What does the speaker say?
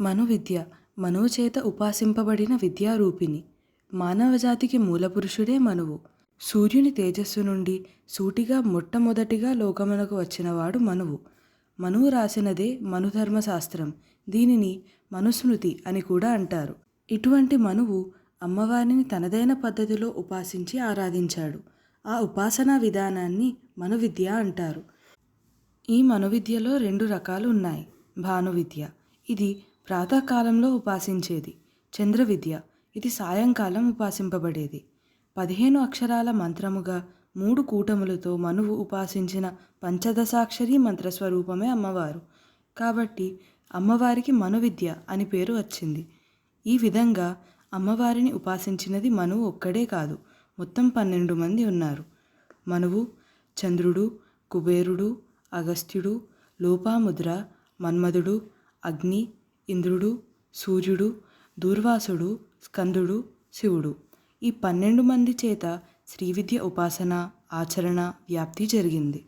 మనువిద్య మనువు చేత ఉపాసింపబడిన విద్యారూపిణి. మానవజాతికి మూలపురుషుడే మనువు. సూర్యుని తేజస్సు నుండి సూటిగా మొట్టమొదటిగా లోకమునకు వచ్చినవాడు మనువు. మనువు రాసినదే మనుధర్మశాస్త్రం. దీనిని మనుస్మృతి అని కూడా అంటారు. ఇటువంటి మనువు అమ్మవారిని తనదైన పద్ధతిలో ఉపాసించి ఆరాధించాడు. ఆ ఉపాసనా విధానాన్ని మనువిద్య అంటారు. ఈ మనువిద్యలో రెండు రకాలు ఉన్నాయి. భానువిద్య. ఇది ప్రాతకాలంలో ఉపాసించేది. చంద్ర విద్య ఇది సాయంకాలం ఉపాసింపబడేది. పదిహేను అక్షరాల మంత్రముగా మూడు కూటములతో మనువు ఉపాసించిన పంచదశాక్షరి మంత్రస్వరూపమే అమ్మవారు. కాబట్టి అమ్మవారికి మనువిద్య అని పేరు వచ్చింది. ఈ విధంగా అమ్మవారిని ఉపాసించినది మనువు ఒక్కడే కాదు మొత్తం పన్నెండు మంది ఉన్నారు. మనువు చంద్రుడు కుబేరుడు అగస్త్యుడు లోపాముద్ర మన్మధుడు అగ్ని ఇంద్రుడు సూర్యుడు దూర్వాసుడు స్కందుడు శివుడు. ఈ పన్నెండు మంది చేత శ్రీవిద్య ఉపాసన ఆచరణ వ్యాప్తి జరిగింది.